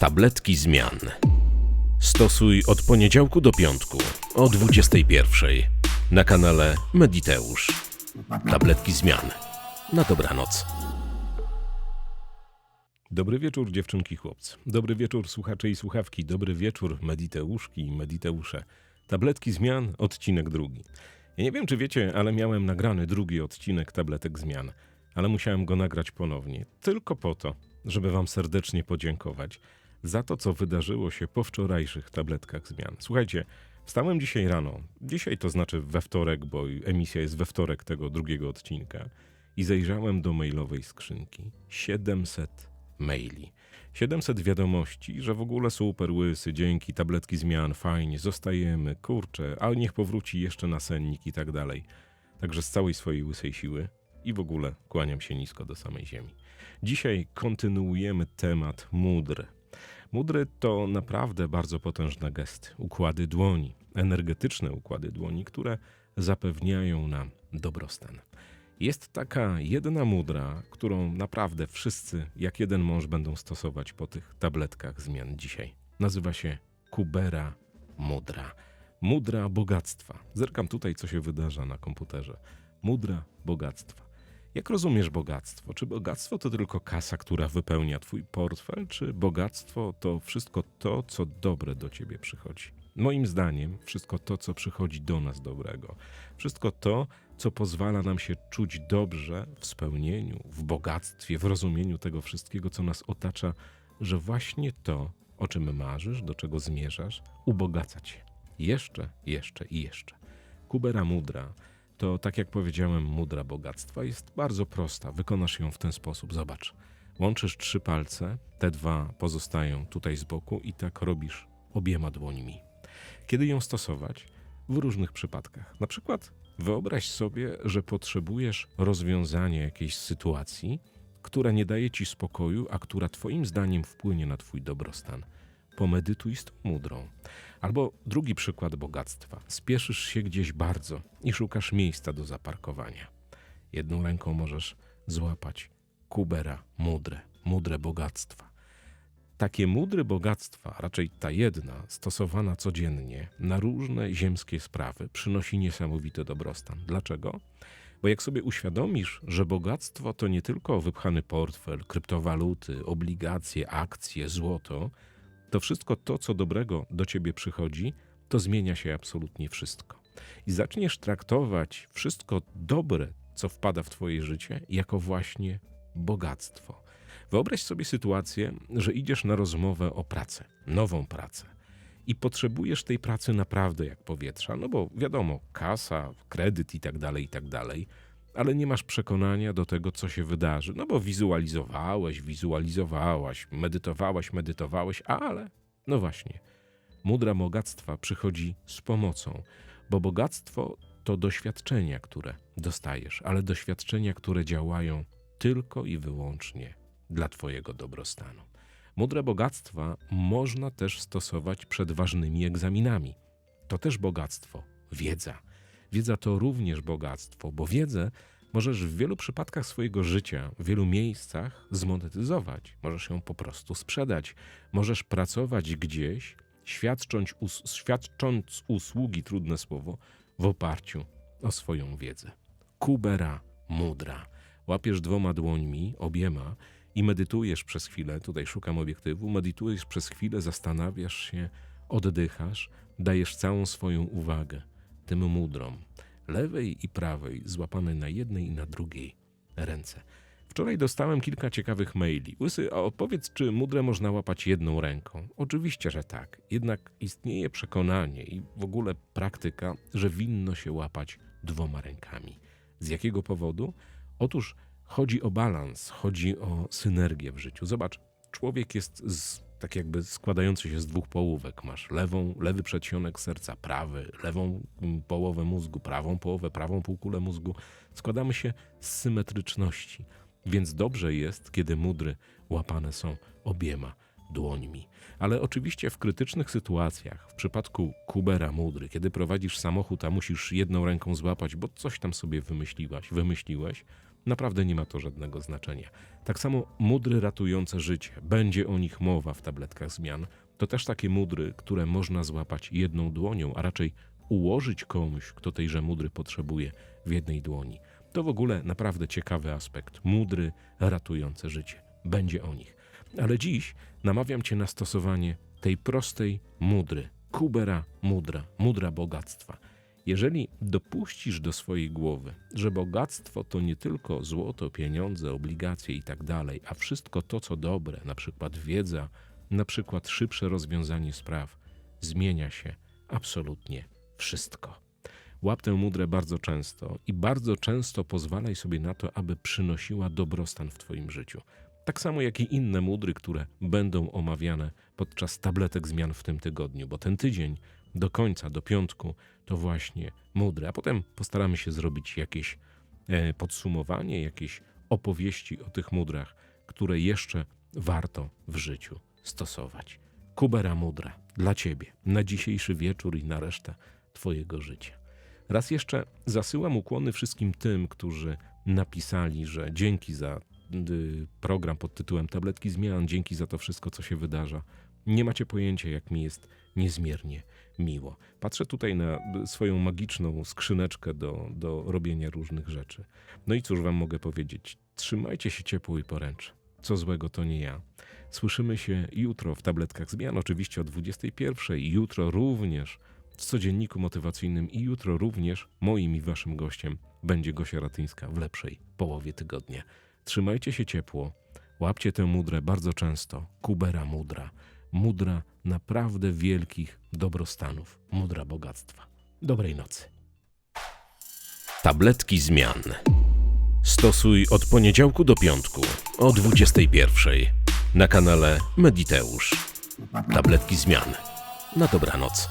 Tabletki zmian. Stosuj od poniedziałku do piątku o 21 na kanale Mediteusz. Tabletki zmian. Na dobranoc. Dobry wieczór dziewczynki chłopcy. Dobry wieczór słuchacze i słuchawki. Dobry wieczór Mediteuszki i Mediteusze. Tabletki zmian, odcinek drugi. Ja nie wiem czy wiecie, ale miałem nagrany drugi odcinek tabletek zmian, ale musiałem go nagrać ponownie. Tylko po to, żeby wam serdecznie podziękować za to, co wydarzyło się po wczorajszych tabletkach zmian. Słuchajcie, wstałem dzisiaj rano, dzisiaj to znaczy we wtorek, bo emisja jest we wtorek tego drugiego odcinka, i zajrzałem do mailowej skrzynki. 700 maili. 700 wiadomości, że w ogóle super łysy, dzięki, tabletki zmian, fajnie, zostajemy, kurczę, a niech powróci jeszcze nasennik i tak dalej. Także z całej swojej łysej siły i w ogóle kłaniam się nisko do samej ziemi. Dzisiaj kontynuujemy temat mudr. Mudry to naprawdę bardzo potężne gesty, układy dłoni, energetyczne układy dłoni, które zapewniają nam dobrostan. Jest taka jedna mudra, którą naprawdę wszyscy, jak jeden mąż, będą stosować po tych tabletkach zmian dzisiaj. Nazywa się Kubera Mudra. Mudra bogactwa. Zerkam tutaj, co się wydarza na komputerze. Mudra bogactwa. Jak rozumiesz bogactwo? Czy bogactwo to tylko kasa, która wypełnia twój portfel, czy bogactwo to wszystko to, co dobre do ciebie przychodzi? Moim zdaniem, wszystko to, co przychodzi do nas dobrego, wszystko to, co pozwala nam się czuć dobrze w spełnieniu, w bogactwie, w rozumieniu tego wszystkiego, co nas otacza, że właśnie to, o czym marzysz, do czego zmierzasz, ubogaca cię. Jeszcze, jeszcze i jeszcze. Kubera Mudra to, tak jak powiedziałem, mudra bogactwa jest bardzo prosta. Wykonasz ją w ten sposób. Zobacz. Łączysz trzy palce, te dwa pozostają tutaj z boku i tak robisz obiema dłońmi. Kiedy ją stosować? W różnych przypadkach. Na przykład wyobraź sobie, że potrzebujesz rozwiązania jakiejś sytuacji, która nie daje ci spokoju, a która Twoim zdaniem wpłynie na Twój dobrostan. Pomedytuj z tą mudrą. Albo drugi przykład bogactwa. Spieszysz się gdzieś bardzo i szukasz miejsca do zaparkowania. Jedną ręką możesz złapać kubera, mudrę, mudrę bogactwa. Takie mudry bogactwa, raczej ta jedna, stosowana codziennie na różne ziemskie sprawy, przynosi niesamowity dobrostan. Dlaczego? Bo jak sobie uświadomisz, że bogactwo to nie tylko wypchany portfel, kryptowaluty, obligacje, akcje, złoto, to wszystko to, co dobrego do ciebie przychodzi, to zmienia się absolutnie wszystko. I zaczniesz traktować wszystko dobre, co wpada w twoje życie, jako właśnie bogactwo. Wyobraź sobie sytuację, że idziesz na rozmowę o pracę, nową pracę. I potrzebujesz tej pracy naprawdę jak powietrza, no bo wiadomo, kasa, kredyt i tak dalej, i tak dalej, ale nie masz przekonania do tego, co się wydarzy, no bo wizualizowałeś, wizualizowałaś, medytowałaś, medytowałeś, ale, no właśnie, mudra bogactwa przychodzi z pomocą, bo bogactwo to doświadczenia, które dostajesz, ale doświadczenia, które działają tylko i wyłącznie dla Twojego dobrostanu. Mudre bogactwa można też stosować przed ważnymi egzaminami. To też bogactwo, wiedza. Wiedza to również bogactwo, bo wiedzę możesz w wielu przypadkach swojego życia, w wielu miejscach zmonetyzować. Możesz ją po prostu sprzedać. Możesz pracować gdzieś, świadcząc, us świadcząc usługi, trudne słowo, w oparciu o swoją wiedzę. Kubera mudra. Łapiesz dwoma dłońmi, obiema, i medytujesz przez chwilę, tutaj szukam obiektywu, medytujesz przez chwilę, zastanawiasz się, oddychasz, dajesz całą swoją uwagę tym mudrom, lewej i prawej, złapane na jednej i na drugiej ręce. Wczoraj dostałem kilka ciekawych maili. Łysy, a odpowiedz, czy mudrę można łapać jedną ręką? Oczywiście, że tak. Jednak istnieje przekonanie i w ogóle praktyka, że winno się łapać dwoma rękami. Z jakiego powodu? Otóż Chodzi o balans, chodzi o synergię w życiu. Zobacz, człowiek jest z, tak jakby składający się z dwóch połówek. Masz lewą, lewy przedsionek serca, prawy, lewą mm, połowę mózgu, prawą połowę, prawą półkulę mózgu. Składamy się z symetryczności, więc dobrze jest, kiedy mudry łapane są obiema dłońmi. Ale oczywiście w krytycznych sytuacjach, w przypadku kubera mudry, kiedy prowadzisz samochód, a musisz jedną ręką złapać, bo coś tam sobie wymyśliłaś, wymyśliłeś, Naprawdę nie ma to żadnego znaczenia. Tak samo mudry ratujące życie, będzie o nich mowa w tabletkach zmian. To też takie mudry, które można złapać jedną dłonią, a raczej ułożyć komuś, kto tejże mudry potrzebuje, w jednej dłoni. To w ogóle naprawdę ciekawy aspekt. Mudry ratujące życie. Będzie o nich. Ale dziś namawiam Cię na stosowanie tej prostej mudry. Kubera mudra, mudra bogactwa. Jeżeli dopuścisz do swojej głowy, że bogactwo to nie tylko złoto, pieniądze, obligacje i tak a wszystko to, co dobre, na przykład wiedza, na przykład szybsze rozwiązanie spraw, zmienia się absolutnie wszystko. Łap tę mudrę bardzo często i bardzo często pozwalaj sobie na to, aby przynosiła dobrostan w Twoim życiu. Tak samo jak i inne mudry, które będą omawiane podczas tabletek zmian w tym tygodniu, bo ten tydzień do końca, do piątku, to właśnie mudry, a potem postaramy się zrobić jakieś e, podsumowanie, jakieś opowieści o tych mudrach, które jeszcze warto w życiu stosować. Kubera mudra dla Ciebie na dzisiejszy wieczór i na resztę Twojego życia. Raz jeszcze zasyłam ukłony wszystkim tym, którzy napisali, że dzięki za y, program pod tytułem Tabletki Zmian, dzięki za to wszystko, co się wydarza. Nie macie pojęcia, jak mi jest niezmiernie miło. Patrzę tutaj na y, swoją magiczną skrzyneczkę do, do robienia różnych rzeczy. No i cóż wam mogę powiedzieć? Trzymajcie się ciepło i poręcz. Co złego to nie ja. Słyszymy się jutro w tabletkach zmian, oczywiście o 21. Jutro również w codzienniku motywacyjnym i jutro również moim i waszym gościem będzie Gosia Ratyńska w lepszej połowie tygodnia. Trzymajcie się ciepło, łapcie tę mudrę bardzo często. Kubera mudra. Mudra naprawdę wielkich dobrostanów. Mudra bogactwa. Dobrej nocy. Tabletki zmian. Stosuj od poniedziałku do piątku o 21 na kanale Mediteusz. Tabletki zmian. Na dobranoc.